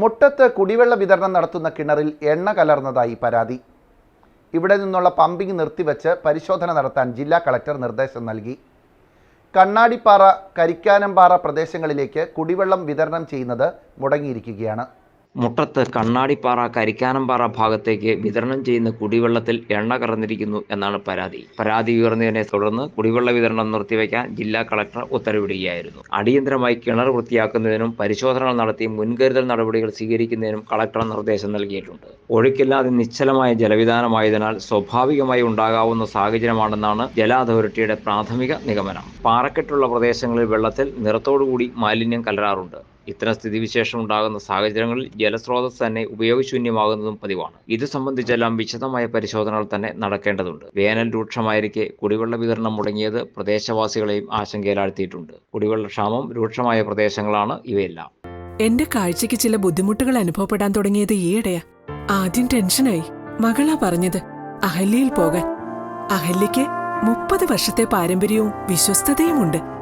മുട്ടത്ത് കുടിവെള്ള വിതരണം നടത്തുന്ന കിണറിൽ എണ്ണ കലർന്നതായി പരാതി. ഇവിടെ നിന്നുള്ള പമ്പിംഗ് നിർത്തിവെച്ച് പരിശോധന നടത്താൻ ജില്ലാ കളക്ടർ നിർദ്ദേശം നൽകി. കണ്ണാടിപ്പാറ കരിക്കാനംപാറ പ്രദേശങ്ങളിലേക്ക് കുടിവെള്ളം വിതരണം ചെയ്യുന്നത് മുടങ്ങിയിരിക്കുകയാണ്. മുട്ടത്ത് കണ്ണാടിപ്പാറ കരിക്കാനംപാറ ഭാഗത്തേക്ക് വിതരണം ചെയ്യുന്ന കുടിവെള്ളത്തിൽ എണ്ണ കറന്നിരിക്കുന്നു എന്നാണ് പരാതി. പരാതി ഉയർന്നതിനെ തുടർന്ന് കുടിവെള്ള വിതരണം നിർത്തിവെക്കാൻ ജില്ലാ കളക്ടർ ഉത്തരവിടുകയായിരുന്നു. അടിയന്തരമായി കിണർ വൃത്തിയാക്കുന്നതിനും പരിശോധനകൾ നടത്തി മുൻകരുതൽ നടപടികൾ സ്വീകരിക്കുന്നതിനും കളക്ടർ നിർദ്ദേശം നൽകിയിട്ടുണ്ട്. ഒഴുക്കില്ലാതെ നിശ്ചലമായ ജലവിധാനമായതിനാൽ സ്വാഭാവികമായി ഉണ്ടാകാവുന്ന സാഹചര്യമാണെന്നാണ് ജല അതോറിറ്റിയുടെ പ്രാഥമിക നിഗമനം. പാറക്കെട്ടുള്ള പ്രദേശങ്ങളിൽ വെള്ളത്തിൽ നിറത്തോടുകൂടി മാലിന്യം കലരാറുണ്ട്. ഇത്തരം സ്ഥിതിവിശേഷം ഉണ്ടാകുന്ന സാഹചര്യങ്ങളിൽ ജലസ്രോതസ് തന്നെ ഉപയോഗശൂന്യമാകുന്നതും പതിവാണ്. ഇത് സംബന്ധിച്ചെല്ലാം വിശദമായ പരിശോധനകൾ തന്നെ നടക്കേണ്ടതുണ്ട്. വേനൽ രൂക്ഷമായിരിക്കെ കുടിവെള്ള വിതരണം മുടങ്ങിയത് പ്രദേശവാസികളെയും ആശങ്കയിലാഴ്ത്തിയിട്ടുണ്ട്. കുടിവെള്ള ക്ഷാമം രൂക്ഷമായ പ്രദേശങ്ങളാണ് ഇവയെല്ലാം. എന്റെ കാഴ്ചയ്ക്ക് ചില ബുദ്ധിമുട്ടുകൾ അനുഭവപ്പെടാൻ തുടങ്ങിയത് ഈയിടെയാ. ആദ്യം ടെൻഷനായി. മകളാ പറഞ്ഞത് അഹല്യയിൽ പോകാൻ. അഹല്യയ്ക്ക് മുപ്പത് വർഷത്തെ പാരമ്പര്യവും വിശ്വസ്തതയുമുണ്ട്.